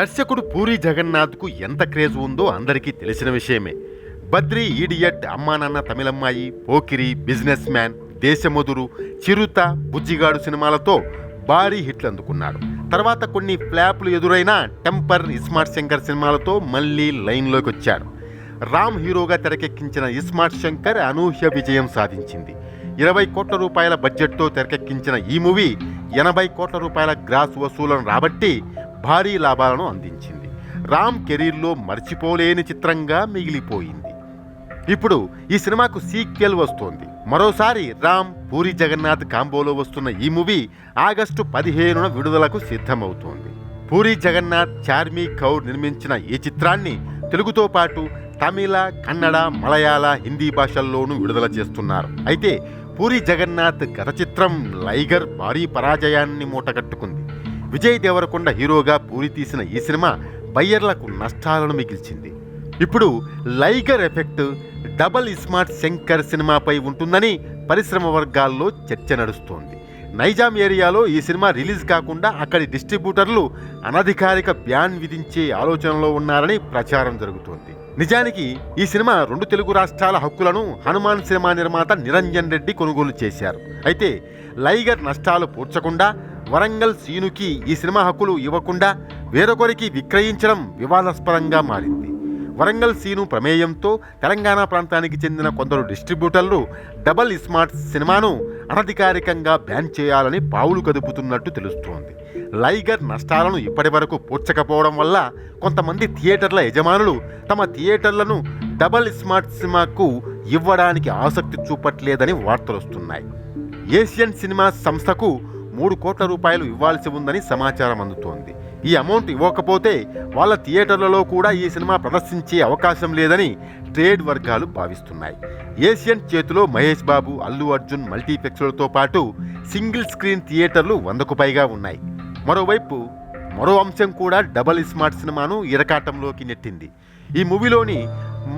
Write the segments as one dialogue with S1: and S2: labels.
S1: దర్శకుడు పూరి జగన్నాథ్కు ఎంత క్రేజ్ ఉందో అందరికీ తెలిసిన విషయమే. బద్రి ఈడియట్ అమ్మానాన్న తమిళమ్మాయి పోకిరి బిజినెస్ మ్యాన్ దేశముదురు చిరుత బుజ్జిగాడు సినిమాలతో భారీ హిట్లు అందుకున్నాడు. తర్వాత కొన్ని ఫ్లాప్లు ఎదురైన టెంపర్ ఇస్మార్ట్ శంకర్ సినిమాలతో మళ్ళీ లైన్లోకి వచ్చాడు రామ్ హీరోగా తెరకెక్కించిన ఇస్మార్ట్ శంకర్ అనూహ్య విజయం సాధించింది. ఇరవై కోట్ల రూపాయల బడ్జెట్తో తెరకెక్కించిన ఈ మూవీ ఎనభై కోట్ల రూపాయల గ్రాస్ వసూలను రాబట్టి భారీ లాభాలను అందించింది. రామ్ కెరీర్లో మర్చిపోలేని చిత్రంగా మిగిలిపోయింది. ఇప్పుడు ఈ సినిమాకు సీక్వెల్ వస్తోంది. మరోసారి రామ్ పూరి జగన్నాథ్ కాంబోలో వస్తున్న ఈ మూవీ ఆగస్టు పదిహేనున విడుదలకు సిద్ధమవుతోంది. పూరి జగన్నాథ్ చార్మీ కౌర్ నిర్మించిన ఈ చిత్రాన్ని తెలుగుతో పాటు తమిళ కన్నడ మలయాళ హిందీ భాషల్లోనూ విడుదల చేస్తున్నారు. అయితే పూరి జగన్నాథ్ గత చిత్రం లైగర్ భారీ పరాజయాన్ని మూటగట్టుకుంది. విజయ్ దేవరకొండ హీరోగా పూరి తీసిన ఈ సినిమా బయ్యర్లకు నష్టాలను మిగిల్చింది. ఇప్పుడు Liger effect double smart Shankar సినిమాపై ఉంటుందని పరిశ్రమ వర్గాల్లో చర్చ నడుస్తోంది. నైజాం ఏరియాలో ఈ సినిమా రిలీజ్ కాకుండా అక్కడి డిస్ట్రిబ్యూటర్లు అనధికారిక బ్యాన్ విధించే ఆలోచనలో ఉన్నారని ప్రచారం జరుగుతోంది. నిజానికి ఈ సినిమా రెండు తెలుగు రాష్ట్రాల హక్కులను హనుమాన్ సినిమా నిర్మాత నిరంజన్ రెడ్డి కొనుగోలు చేశారు. అయితే లైగర్ నష్టాలు పూడ్చకుండా వరంగల్ సీనుకి ఈ సినిమా హక్కులు ఇవ్వకుండా వేరొకరికి విక్రయించడం వివాదాస్పదంగా మారింది. వరంగల్ సీను ప్రమేయంతో తెలంగాణ ప్రాంతానికి చెందిన కొందరు డిస్ట్రిబ్యూటర్లు డబల్ స్మార్ట్ సినిమాను అనధికారికంగా బ్యాన్ చేయాలని పావులు కదుపుతున్నట్టు తెలుస్తోంది. లైగర్ నష్టాలను ఇప్పటి వరకు పూడ్చకపోవడం వల్ల కొంతమంది థియేటర్ల యజమానులు తమ థియేటర్లను డబల్ స్మార్ట్ సినిమాకు ఇవ్వడానికి ఆసక్తి చూపట్లేదని వార్తలు వస్తున్నాయి ఏషియన్ సినిమా సంస్థకు మూడు కోట్ల రూపాయలు ఇవ్వాల్సి ఉందని సమాచారం అందుతోంది. ఈ అమౌంట్ ఇవ్వకపోతే వాళ్ళ థియేటర్లలో కూడా ఈ సినిమా ప్రదర్శించే అవకాశం లేదని ట్రేడ్ వర్గాలు భావిస్తున్నాయి. ఏషియన్ చేతిలో మహేష్ బాబు అల్లు అర్జున్ మల్టీప్లెక్స్లతో పాటు సింగిల్ స్క్రీన్ థియేటర్లు వందకు పైగా ఉన్నాయి. మరోవైపు మరో అంశం కూడా డబల్ స్మార్ట్ సినిమాను ఇరకాటంలోకి నెట్టింది. ఈ మూవీలోని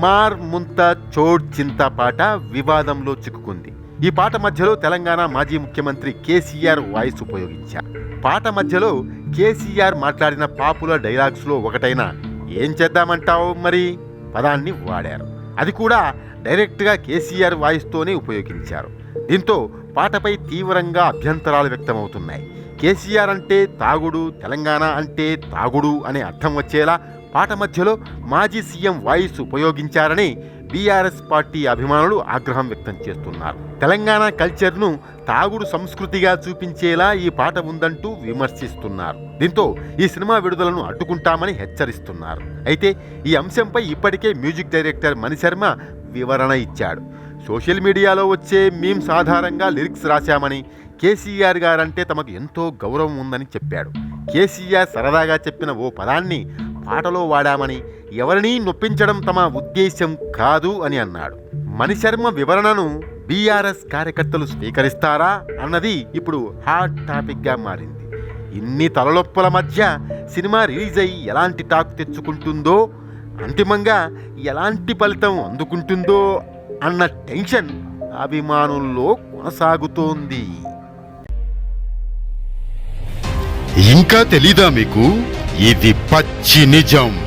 S1: మార్ ముంత చోడ్ చింత పాట వివాదంలో చిక్కుకుంది. ఈ పాట మధ్యలో తెలంగాణ మాజీ ముఖ్యమంత్రి కేసీఆర్ వాయిస్ ఉపయోగించారు. పాట మధ్యలో కేసీఆర్ మాట్లాడిన పాపులర్ డైలాగ్స్లో ఒకటైన ఏం చేద్దామంటావు మరి? పదాన్ని వాడారు. అది కూడా డైరెక్ట్గా కేసీఆర్ వాయిస్తోనే ఉపయోగించారు. దీంతో పాటపై తీవ్రంగా అభ్యంతరాలు వ్యక్తమవుతున్నాయి. కేసీఆర్ అంటే తాగుడు తెలంగాణ అంటే తాగుడు అనే అర్థం వచ్చేలా పాట మధ్యలో మాజీ సీఎం వాయిస్ ఉపయోగించారని బీఆర్ఎస్ పార్టీ అభిమానులు ఆగ్రహం వ్యక్తం చేస్తున్నారు. తెలంగాణ కల్చర్ను తాగుడు సంస్కృతిగా చూపించేలా ఈ పాట ఉందంటూ విమర్శిస్తున్నారు. దీంతో ఈ సినిమా విడుదలను అడ్డుకుంటామని హెచ్చరిస్తున్నారు. అయితే ఈ అంశంపై ఇప్పటికే మ్యూజిక్ డైరెక్టర్ మణిశర్మ వివరణ ఇచ్చాడు. సోషల్ మీడియాలో వచ్చే మీమ్స్ ఆధారంగా లిరిక్స్ రాశామని కేసీఆర్ గారంటే తమకు ఎంతో గౌరవం ఉందని చెప్పాడు. కేసీఆర్ సరదాగా చెప్పిన ఓ పదాన్ని పాటలో వాడామని ఎవరినీ నొప్పించడం తమ ఉద్దేశ్యం కాదు అని అన్నాడు. మణిశర్మ వివరణను బీఆర్ఎస్ కార్యకర్తలు స్వీకరిస్తారా అన్నది ఇప్పుడు హాట్ టాపిక్గా మారింది. ఇన్ని తలనొప్పుల మధ్య సినిమా రిలీజ్ అయ్యి ఎలాంటి టాక్ తెచ్చుకుంటుందో అంతిమంగా ఎలాంటి ఫలితం అందుకుంటుందో అన్న టెన్షన్ అభిమానుల్లో కొనసాగుతోంది.
S2: ఇంకా తెలీదా మీకు? ఇది పచ్చి నిజం.